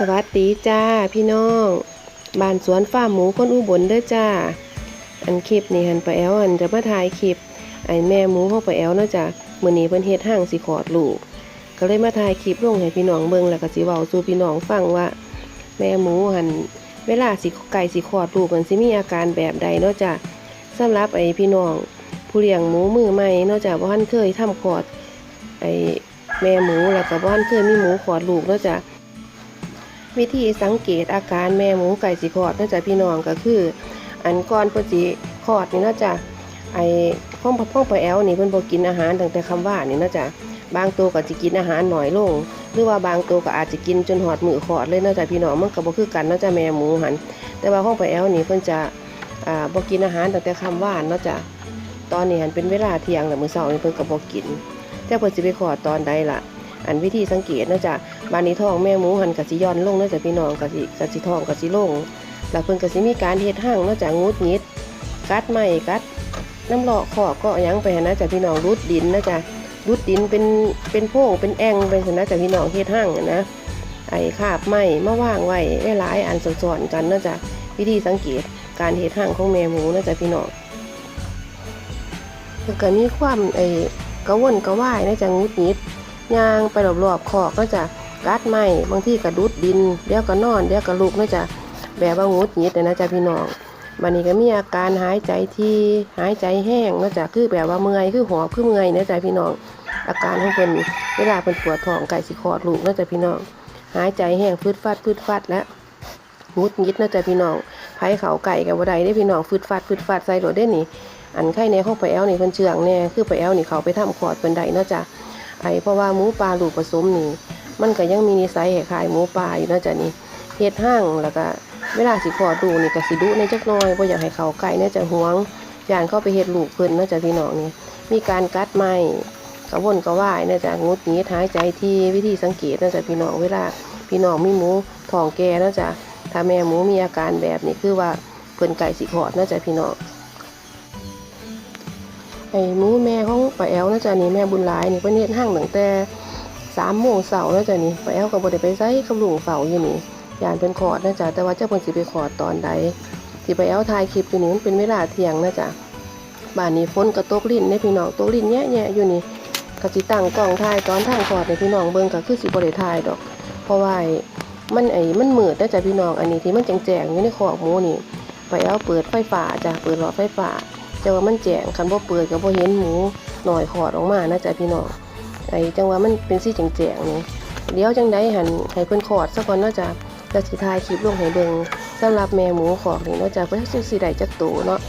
สวัสดีจ้าพี่น้องบ้านสวนฟาร์มหมูคนอุบลเด้อจ้า อันคลิปนี่หันไปแอลอันจะมาถ่ายคลิปไอแม่หมูเข้าไปแอลเนาะจ้ะมื้อนี้เพิ่นเฮ็ดห้างสิขอดลูก ก็เลยมาถ่ายคลิปลงให้พี่น้องเบิ่งแล้วก็สิเว้าสู่พี่น้องฟังว่า แม่หมูหันเวลาสิไก่สิขอดลูกมันสิมีอาการแบบใดเนาะจ้ะสำหรับไอพี่น้องผู้เลี้ยงหมูมือใหม่เนาะจ้ะบ่ทันเคยทำขอดไอแม่หมูแล้วก็บ่ทันเคยมีหมูขอดลูกเนาะจ้ะ วิธีสังเกตอาการแม่หมูไก่สิคอดเนื่องจากพี่น้องก็คือ อันก่อนเพิ่นสิคอดนี่เนาะจ้ะไอ้พ่องพ่องไปแอลนี่เพิ่นบ่กินอาหารตั้งแต่คำว่านี่เนาะจ้ะบางตัวก็สิกินอาหารหน่อยลง หรือว่าบางตัวก็อาจจะกินจนหอดมือคอดเลยเนาะจ้ะพี่น้องมันก็บ่คือกันเนาะจ้ะแม่หมูหันแต่ว่าพ่องไปแอลนี่เพิ่นจะอ่าบ่กินอาหารตั้งแต่คำว่าเนาะจ้ะตอนนี้หันเป็นเวลาเที่ยงแล้วมื้อเช้านี่เพิ่นก็บ่กินแต่เพิ่นสิไปคอดตอนใดล่ะ อันวิธีสังเกตเนาะจ้ะบานนี้ท้องแม่หมูหันกะสิย้อนลงเนาะจ้ะพี่น้องกะสิกะสิท้องกะสิลง แล้วเพิ่นกะสิมีการเฮ็ดห้างเนาะจ้ะงุดงิด กัดไม้กัดน้ำหลอกขอก็ยังไปนะจ้ะพี่น้องรุดดินนะจ้ะรุดดินเป็นเป็นโพงเป็นแองไปซั่นนะจ้ะพี่น้องเฮ็ดห้างนะไอ้คาบไม้มาว่างไว้หลายอันซ้อนๆกันเนาะจ้ะวิธีสังเกตการเฮ็ดห้างของแม่หมูเนาะจ้ะพี่น้องก็มีความไอ้กระวนกระว่ายเนาะจ้ะงุดงิด ย่างไปรอบๆขอก็จะกัดไม้บางที่ก็ดุดดินเดี๋ยวก็นอนเดี๋ยวก็ลุกนะจ๊ะแบบว่างูดหงิดนะจ๊ะพี่น้องบันนี้ก็มีอาการหายใจที่หายใจแห้งนะจ๊ะคือแบบว่าเมื่อยคือหอบคือเมื่อยนะจ๊ะพี่น้อง อาการของเพิ่นเวลาเพิ่นปวดท้องไก่สิคอดลูกนะจ๊ะพี่น้อง หายใจแห้งฟืดฟัดฟืดฟัดและงุดหงิดนะจ๊ะพี่น้องไผเขาไก่กับบ่ได้ได้พี่น้องฟืดฟัดฟืดฟัดใส่รถได้นี่อันไข่ในห้องไปแอลนี่เพิ่นเชืองแน่คือไปแอลนี่เขาไปทำคลอดเพิ่นได้เนาะจ๊ะ ไอ้เพราะว่าหมูปลาลูกผสมนี่มันก็ยังมีนิสัยคล้ายหมูปลาอยู่นะจ้ะนี่เฮ็ดห้างแล้วก็เวลาสิขอดูนี่ก็สิดุในจักหน่อยบ่อยากให้เขาไก่เนาะจ้ะห่วงย่านเข้าไปเฮ็ดลูกเพิ่นเนะจ้ะพี่น้องนี่มีการกัดไม้กระวนกระว่ายเนะจ้ะงดหงิดหายใจที่วิธีสังเกตเนะจ้ะพี่น้องเวลาพี่น้องมีหมูท้องแก่เนะจ้ะถ้าแม่หมูมีอาการแบบนี้คือว่าเพิ่นไก่สิขอดเนะจ้ะพี่น้อง ไอ้หมูแม่ของป้าแอลนะจ๊ะนี่แม่บุญหลายนี่เพิ่นเฮ็ดห้างตั้งแต่สามโมงเสาร์นะจ๊ะนี่ป้าแอลก็บ่ได้ไปไสกับลุงเฝ้าอยู่นี่ยานเพิ่นขอดนะจ๊ะแต่ว่าเจ้าเพิ่นสิไปขอดตอนใดที่ป้าแอลถ่ายคลิปอยู่นี่มันเป็นเวลาเที่ยงนะจ๊ะบ้านนี้ฝนก็ตกลิ้นในพี่น้องตกลิ้นแย่ๆอยู่นี่ก็สิตั้งกล้องถ่ายตอนทางขอดให้พี่น้องเบิ่งก็คือสิบ่ได้ถ่ายดอก เพราะว่ามันไอ้มันมืดนะจ๊ะพี่น้องอันนี้ที่มันแจ้งๆอยู่ในคอกหมูนี่ป้าแอลเปิดไฟฟ้าจ้ะเปิดหลอดไฟฟ้า แต่ว่ามันแจงคันบ่เปิดก็บ่เห็นหมูหน่อยขอดออกมานะจ๊ะพี่น้องไอ้จังว่ามันเป็นสีแจงๆนี่เดี๋ยวจังได้หันให้เพิ่นขอดซะก่อนเนาะจ้ะจะสิถ่ายคลิปลงให้เบิ่งสำหรับแม่หมูขอกนี่เนาะจ้ะเพิ่นสิสิได้จักโตเนาะ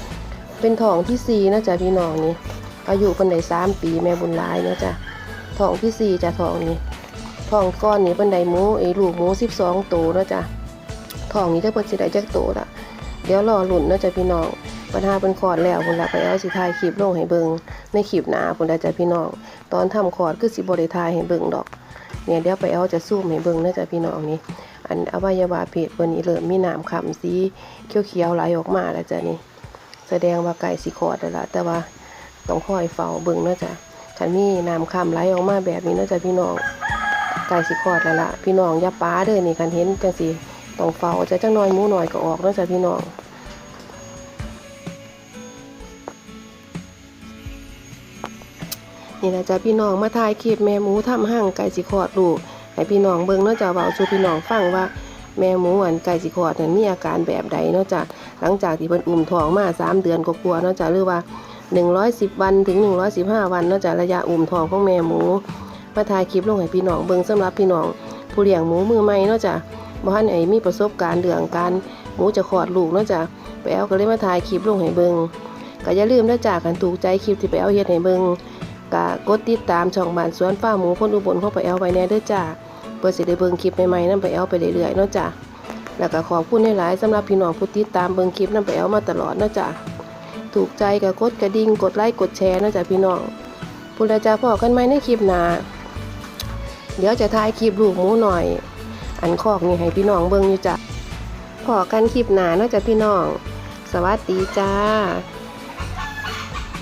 เป็นท้องที่สี่นะจ๊ะพี่น้องนี่อายุเพิ่นได้สามปีแม่บุญหลายเนาะจ้ะท้องที่สี่จ้ะท้องนี่ท้องก้อนนี่เพิ่นได้หมูไอ้ลูกหมู12โตเนาะจ้ะท้องนี้จะเพิ่นสิได้จักโตละเดี๋ยวรอหลุนเนาะจ้ะพี่น้อง ปัญหาเป็นคอร์ดแล้วพุ่นละไปเอาสิถ่ายคลิปลงให้เบิงในคลิปหน้าพุ่นละจ้ะพี่น้อง ตอนทำคอร์ดคือสิบ่ได้ถ่ายให้เบิงดอก เนี่ยเดี๋ยวไปเอาจะซูมให้เบิงนะจ้ะพี่น้องนี่ อันอวัยวะเพศวันนี้เริ่มมีน้ำขำสีเขียวๆไหลออกมาแล้วจ้ะนี่ แสดงว่าไก่สิคอร์ดแล้วล่ะแต่ว่าต้องคอยเฝ้าเบิงนะจ้ะคันมีน้ำขำไหลออกมาแบบนี้นะจ้ะพี่น้องไก่สิคอร์ดแล้วล่ะพี่น้องอย่าป้าเด้อนี่คันเห็นจังสิต้องเฝ้าจะจังน้อยมูหน่อยก็ออกนะจ้ะพี่น้อง นี่แหละจ้ะพี่น้องมาถ่ายคลิปแม่หมูทำห้างไก่สิคอดลูกให้พี่น้องเบิ่งเนาะจ้ะเว้าสู่พี่น้องฟังว่าแม่หมูอันไก่สิคอดนั้นมีอาการแบบใดเนาะจ้ะหลังจากที่เพิ่นอุ้มท้องมาสามเดือนกว่าๆเนาะจ้ะหรือว่า 110 วันถึง 115 วันเนาะจ้ะระยะอุ้มท้องของแม่หมู มาถ่ายคลิปลงให้พี่น้องเบิ่งสำหรับพี่น้องผู้เลี้ยงหมูมือใหม่เนาะจ้ะบ่ทันไอ้มีประสบการณ์เรื่องการหมูจะคลอดลูกเนาะจ้ะไปเอาก็เลยมาถ่ายคลิปลงให้เบิ่งก็อย่าลืมเนาะจ้ะกันถูกใจคลิปที่ไปเอาเฮ็ดให้เบิ่ง ก็กดติดตามช่องบ้านสวนฟ้าหมูคนอุบลของไปแอลไว้แน่เด้อจ้าเพื่อสิได้เบิ่งคลิปใหม่ๆนำไปแอลไปเรื่อยๆเนาะจ้าแล้วก็ขอบคุณหลายๆสำหรับพี่น้องผู้ติดตามเบิ่งคลิปนำไปแอลมาตลอดเนาะจ้าถูกใจก็กดกระดิ่งกดไลค์กดแชร์เนาะจ้าพี่น้องพูดแล้วจ้าพอกันไหมในคลิปหน้าเดี๋ยวจะถ่ายคลิปลูกหมูหน่อย อันคอกนี่ให้พี่น้องเบิ่งอยู่จ้ะพอกันคลิปหนาเนาะจ้าพี่น้อง สวัสดีจ้า